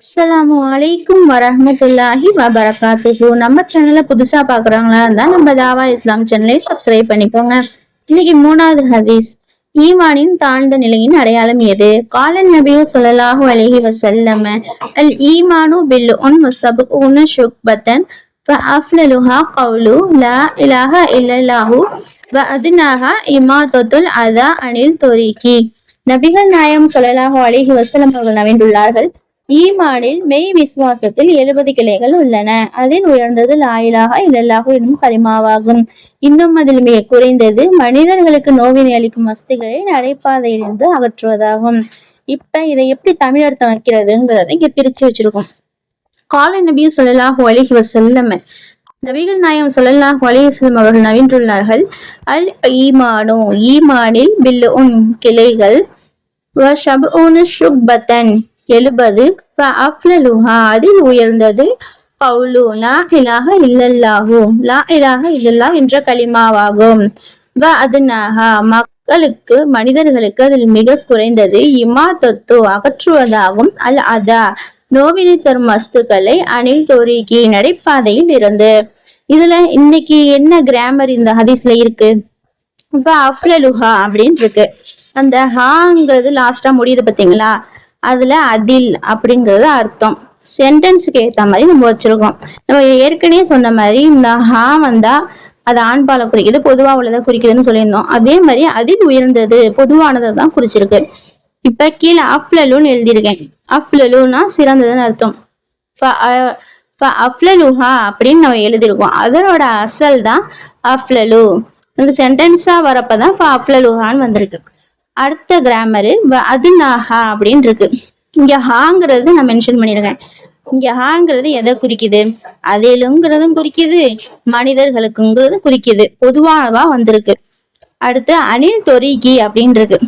அஸ்ஸலாமு அலைக்கும் வரஹ்மத்துல்லாஹி வபரகாத்துஹு நம்ம சேனலை புதுசா பாக்குறாங்களா இருந்தா நம்ம தாவா இஸ்லாம் சேனலை சப்ஸ்கிரைப் பண்ணிக்கோங்க இன்னைக்கு மூணாவது ஹதீஸ் ஈமானின் தாழ்ந்த நிலையின் அடையாளம் எது காலன் நபியு ஸல்லல்லாஹு அலைஹி வஸல்லம் அல் ஈமானு பில் உன் வசபுன ஷுக்பத்தன் فأفللها قول لا إله إلا الله وأدناها إماتة الأذى عن الطريق நபிகள் நாயம் ஸல்லல்லாஹு அலைஹி வஸல்லம் அவர்கள் நவின்றுள்ளார்கள் ஈமானில் மெய் விசுவாசத்தில் எழுபது கிளைகள் உள்ளன. அதில் உயர்ந்தது லாயிலாக இல்லல்லாக என்னும் கரிமாவாகும் இன்னும் அதில் மிக குறைந்தது மனிதர்களுக்கு நோவினை அளிக்கும் வஸ்துகளை நடைபாதையிலிருந்து அகற்றுவதாகும். இப்ப இதை எப்படி தமிழ் அர்த்தம் வைக்கிறதுங்கிறத இங்க பிரிச்சு வச்சிருக்கோம். கால நபி சொல்லலாஹு அலைஹி வஸல்லம் நபிகள் நாயம் சொல்லலாஹு அலைஹி வஸல்லம் அவர்கள் நவீன்றுள்ளார்கள் அல் ஈமானு ஈமானில் பில்லு உன் கிளைகள் ஷுக்பத்தன் எழுபது. அஃப்லலுஹா அதில் உயர்ந்தது. கவுலு லா இலாக இல்லல்லாஹு. லா இலாக இல்லல்லா என்ற கலிமாவாகும் வ அதுனாஹா மக்களுக்கு மனிதர்களுக்கு அதில் மிக குறைந்தது. இமா தொத்து அகற்றுவதாகும். அல் அதா நோவினை தரும் வஸ்துக்களை அணில் தொறுக்கி நடைபாதையில் இருந்து. இதுல இன்னைக்கு என்ன கிராமர் இந்த ஹதீஸ்ல இருக்கு? இப்ப அஃப்லலுஹா அப்படின்னு இருக்கு. அந்த ஹாங்கிறது லாஸ்டா முடியுது பாத்தீங்களா அதுல அதில் அப்படிங்கறது அர்த்தம். சென்டென்ஸுக்கு ஏத்த மாதிரி நம்ம வச்சிருக்கோம். நம்ம ஏற்கனவே சொன்ன மாதிரி இந்த ஹா வந்தா அது ஆண்பாலை குறிக்குது பொதுவா உள்ளதை குறிக்குதுன்னு சொல்லியிருந்தோம். அதே மாதிரி அதில் உயர்ந்தது பொதுவானதை தான் குறிச்சிருக்கு. இப்ப கீழே அஃப்லலுன்னு எழுதியிருக்கேன். அஃப்லலுனா சிறந்ததுன்னு அர்த்தம். அஃப்லலுஹா அப்படின்னு நம்ம எழுதியிருக்கோம். அதனோட அசல் தான் அஃப்லலு. இந்த சென்டென்ஸா வரப்பதான் அஃப்லலுஹான்னு வந்திருக்கு. அடுத்த கிராமரு அதுனாஹா அப்படின்னு இருக்கு இங்க ஹாங்கிறது நான் மென்ஷன் பண்ணிருக்கேன். இங்க ஹாங்கிறது எதை குறிக்குது? அதிலுங்கிறதும் குறிக்குது மனிதர்களுக்குங்கிறது குறிக்குது. பொதுவானவா வந்திருக்கு. அடுத்து அணில் தொரிகி அப்படின்னு இருக்கு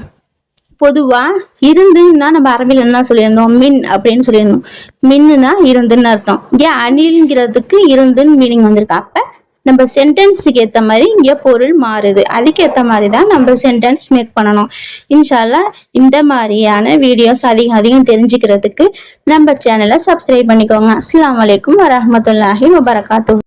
பொதுவா இருந்துன்னா நம்ம அரபில் என்ன சொல்லியிருந்தோம்? மின் அப்படின்னு சொல்லியிருந்தோம். மின்னுனா இருந்துன்னு அர்த்தம். இங்க அணில்ங்கிறதுக்கு இருந்துன்னு மீனிங் வந்திருக்கு. அப்ப நம்ம சென்டென்ஸுக்கு ஏத்த மாதிரி இங்க பொருள் மாறுது. அதுக்கு ஏத்த மாதிரி தான் நம்ம சென்டென்ஸ் மேக் பண்ணணும். இன்ஷால்லா இந்த மாதிரியான வீடியோஸ் அதிகம் அதிகம் தெரிஞ்சுக்கிறதுக்கு நம்ம சேனலை சப்ஸ்கிரைப் பண்ணிக்கோங்க. அஸ்லாம் வலைக்கம் வரமத்துல்லாஹி வபரகாத்து